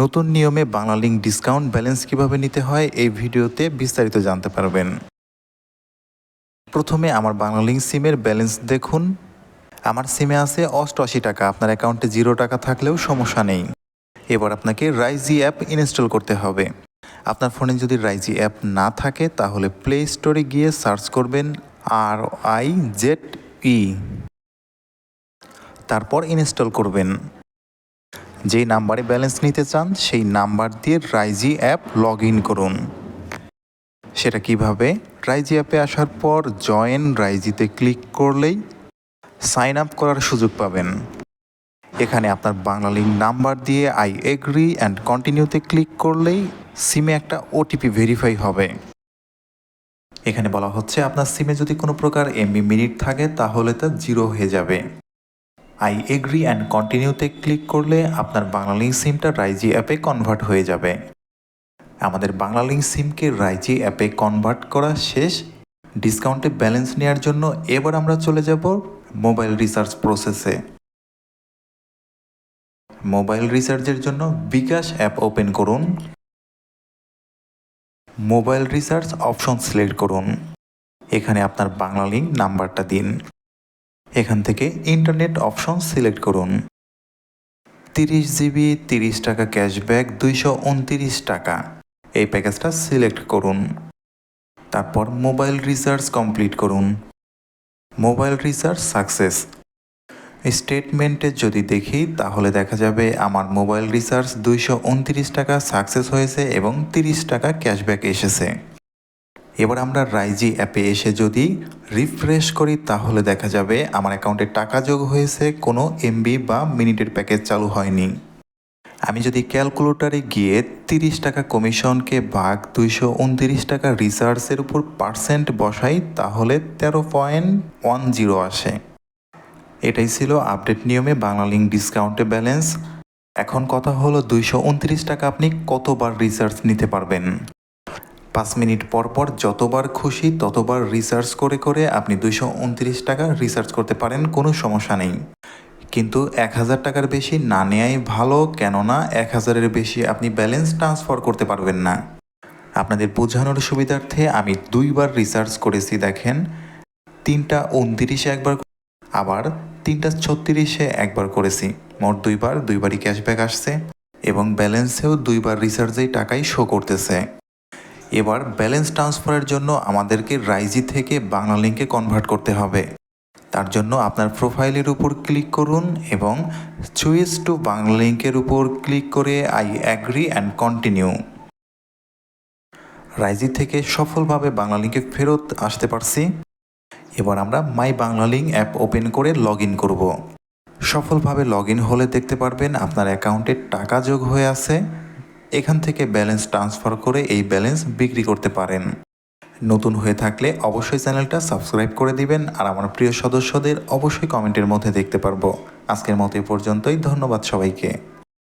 নতুন নিয়মে Banglalink discount balance কীভাবে নিতে হয় এই ভিডিওতে বিস্তারিত জানতে পারবেন। প্রথমে আমার বাংলালিংক সিমের ব্যালেন্স দেখুন। আমার সিমে আছে অষ্টআশি টাকা। আপনার অ্যাকাউন্টে জিরো টাকা থাকলেও সমস্যা নেই। এবার আপনাকে রাইজি অ্যাপ ইনস্টল করতে হবে। আপনার ফোনে যদি রাইজি অ্যাপ না থাকে, তাহলে প্লে স্টোরে গিয়ে সার্চ করবেন আর আই জেড ই তারপর ইনস্টল করবেন। যেই নাম্বারে ব্যালেন্স নিতে চান, সেই নাম্বার দিয়ে রাইজি অ্যাপ লগ ইন করুন। সেটা কীভাবে? রাইজি অ্যাপে আসার পর জয়েন রাইজিতে ক্লিক করলেই সাইন আপ করার সুযোগ পাবেন। এখানে আপনার বাংলালিংক নাম্বার দিয়ে আই এগ্রি অ্যান্ড কন্টিনিউতে ক্লিক করলেই সিমে একটা ওটিপি ভেরিফাই হবে। এখানে বলা হচ্ছে, আপনার সিমে যদি কোনো প্রকার এমবি মিনিট থাকে, তাহলে তা জিরো হয়ে যাবে। আই এগ্রি অ্যান্ড কন্টিনিউতে ক্লিক করলে আপনার বাংলালিংক সিমটা রাইজি অ্যাপে কনভার্ট হয়ে যাবে। আমাদের বাংলালিংক সিমকে রাইজি অ্যাপে কনভার্ট করা শেষ। ডিসকাউন্টে ব্যালেন্স নেওয়ার জন্য এবার আমরা চলে যাব মোবাইল রিচার্জ প্রসেসে মোবাইল রিচার্জের জন্য বিকাশ অ্যাপ ওপেন করুন। মোবাইল রিচার্জ অপশন সিলেক্ট করুন। এখানে আপনার বাংলালিংক নাম্বারটা দিন। এখান থেকে ইন্টারনেট অপশন সিলেক্ট করুন। তিরিশ জিবি তিরিশ টাকা ক্যাশব্যাক দুইশো উনতিরিশ টাকা। এই প্যাকেজটা সিলেক্ট করুন। তারপর মোবাইল রিচার্জ কমপ্লিট করুন। মোবাইল রিচার্জ সাকসেস স্টেটমেন্টে যদি দেখি, তাহলে দেখা যাবে আমার মোবাইল রিচার্জ দুইশো উনতিরিশ টাকা সাকসেস হয়েছে এবং তিরিশ টাকা ক্যাশব্যাক এসেছে। এবার আমরা রাইজি অ্যাপে এসে যদি রিফ্রেশ করি তাহলে দেখা যাবে আমার অ্যাকাউন্টে টাকা যোগ হয়েছে, কোনো এমবি বা মিনিটের প্যাকেজ চালু হয়নি। আমি যদি ক্যালকুলেটারে গিয়ে তিরিশ টাকা কমিশনকে ভাগ দুইশো উনতিরিশ টাকা রিচার্জের উপর পার্সেন্ট বসাই, তাহলে তেরো পয়েন্ট ওয়ান জিরো আসে। এটাই ছিল আপডেট নিয়মে বাংলালিংক ডিসকাউন্টে ব্যালেন্স। এখন কথা হলো দুইশো উনত্রিশ টাকা আপনি কতবার রিচার্জ নিতে পারবেন? পাঁচ মিনিট পর পর যতবার খুশি ততবার রিচার্জ করে করে আপনি দুইশো উনত্রিশ টাকা রিচার্জ করতে পারেন, কোনো সমস্যা নেই। কিন্তু এক হাজার টাকার বেশি না নেয়াই ভালো, কেননা এক হাজারের বেশি আপনি ব্যালেন্স ট্রান্সফার করতে পারবেন না। আপনাদের বোঝানোর সুবিধার্থে আমি দুইবার রিচার্জ করেছি, দেখেন। তিনটা উনত্রিশে একবার আবার তিনটা ছত্রিশে একবার করেছি। মোট দুইবার, দুইবারই ক্যাশব্যাক আসছে এবং ব্যালেন্সেও দুইবার রিচার্জেই টাকাই শো করতেছে। এবার ব্যালেন্স ট্রান্সফারের জন্য আমাদেরকে রাইজি থেকে বাংলা লিঙ্কে কনভার্ট করতে হবে। তার জন্য আপনার প্রোফাইলের উপর ক্লিক করুন এবং চুইস টু বাংলা লিঙ্কের উপর ক্লিক করে I agree and continue Ryze থেকে সফলভাবে বাংলা লিঙ্কে ফেরত আসতে পারছি। এবার আমরা my Banglalink app open করে লগ ইন করব। সফলভাবে লগ ইন হলে দেখতে পারবেন আপনার অ্যাকাউন্টে টাকা যোগ হয়ে আছে। এখান থেকে ব্যালেন্স ট্রান্সফার করে এই ব্যালেন্স বিক্রি করতে পারেন। নতুন হয়ে থাকলে অবশ্যই চ্যানেলটা সাবস্ক্রাইব করে দিবেন আর আমার প্রিয় সদস্যদের অবশ্যই কমেন্টের মধ্যে দেখতে পারব। আজকের মতো এ পর্যন্তই, ধন্যবাদ সবাইকে।